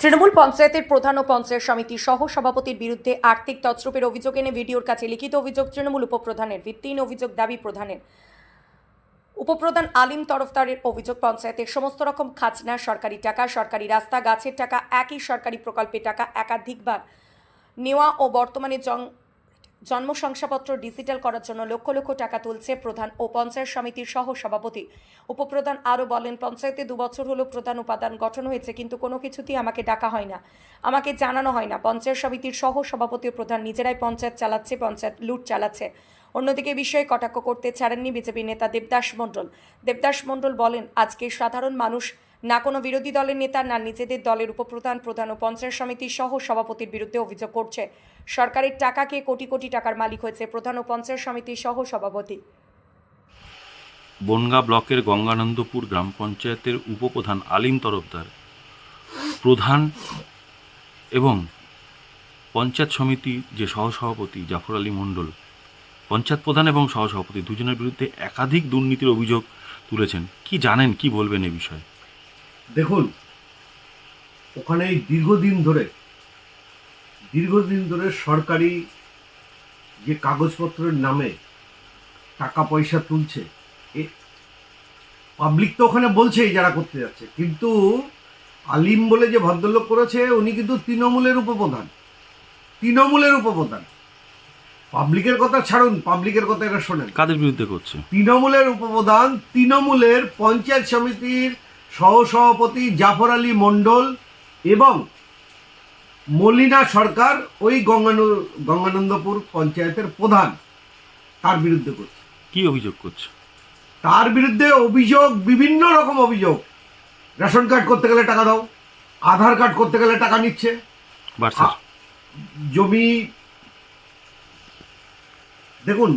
তৃণমূল পঞ্চায়েতের প্রধান ও পঞ্চায়েত সমিতি সহ সভাপতির বিরুদ্ধে আর্থিক তছরূপের অভিযোগ এনে ভিডিওর কাছে লিখিত অভিযোগ তৃণমূল উপপ্রধানের, ভিত্তিহীন অভিযোগ দাবি প্রধানের। উপপ্রধান আলিম তরফদারের অভিযোগ, পঞ্চায়েতের সমস্ত রকম খাজনা, সরকারি টাকা, সরকারি রাস্তা, গাছের টাকা, একই সরকারি প্রকল্পে টাকা একাধিকবার নেওয়া ও বর্তমানে জং জন্ম শংসাপত্র ডিজিটাল করার জন্য লক্ষ লক্ষ টাকা তুলছে প্রধান ও পঞ্চায়েত সমিতির সহ সভাপতি উপপ্রধান আরও বলেন, পঞ্চায়েতে দুবছর হলো প্রধান উপাদান গঠন হয়েছে, কিন্তু কোনো কিছুতেই আমাকে ডাকা হয় না। আমাকে জানানো হয় না। পঞ্চায়েত সমিতির সহ সভাপতি ও প্রধান নিজেরাই পঞ্চায়েত চালাচ্ছে, পঞ্চায়েত লুট চালাচ্ছে। অন্যদিকে বিষয়ে কটাক্ষ করতে ছাড়েননি বিজেপি নেতা দেবদাস মণ্ডল। দেবদাস মণ্ডল বলেন, আজকে সাধারণ মানুষ না কোনো বিরোধী দলের নেতা, না নিজেদের দলের উপপ্রধান, প্রধান ও পঞ্চায়েত সমিতির সহ সভাপতির বিরুদ্ধে অভিযোগ করছে। সরকারের টাকাকে কোটি কোটি টাকার মালিক হয়েছে প্রধান ও পঞ্চায়েত সমিতির সহ সভাপতি। বনগা ব্লকের গঙ্গানন্দপুর গ্রাম পঞ্চায়েতের উপপ্রধান আলিম তরফদার, প্রধান এবং পঞ্চায়েত সমিতি যে সহসভাপতি জাফর আলী মণ্ডল, পঞ্চায়েত প্রধান এবং সহসভাপতি দুজনের বিরুদ্ধে একাধিক দুর্নীতির অভিযোগ তুলেছেন। কি জানেন, কি বলবেন এ বিষয়ে? দেখুন ওখানে এই দীর্ঘদিন ধরে দীর্ঘদিন ধরে সরকারি যে কাগজপত্রের নামে টাকা পয়সা তুলছে এ পাবলিক তো ওখানে বলছেই যারা করতে যাচ্ছে কিন্তু আলিম বলে যে ভদ্রলোক করেছে উনি কিন্তু তৃণমূলের উপপ্রধান তৃণমূলের উপপ্রধান। পাবলিকের কথা ছাড়ুন পাবলিকের কথা এটা শোনেন। কাদের বিরুদ্ধে করছে? তৃণমূলের উপপ্রধান তৃণমূলের পঞ্চায়েত সমিতির সহসভাপতি জাফর আলী মণ্ডল এবং মলিনা সরকার ওই গঙ্গানু গঙ্গানন্দপুর পঞ্চায়েতের প্রধান তার বিরুদ্ধে করছে। কি অভিযোগ করছে? তার বিরুদ্ধে অভিযোগ বিভিন্ন রকম অভিযোগ। রেশন কার্ড করতে গেলে টাকা দাও আধার কার্ড করতে গেলে টাকা নিচ্ছে। জমি দেখুন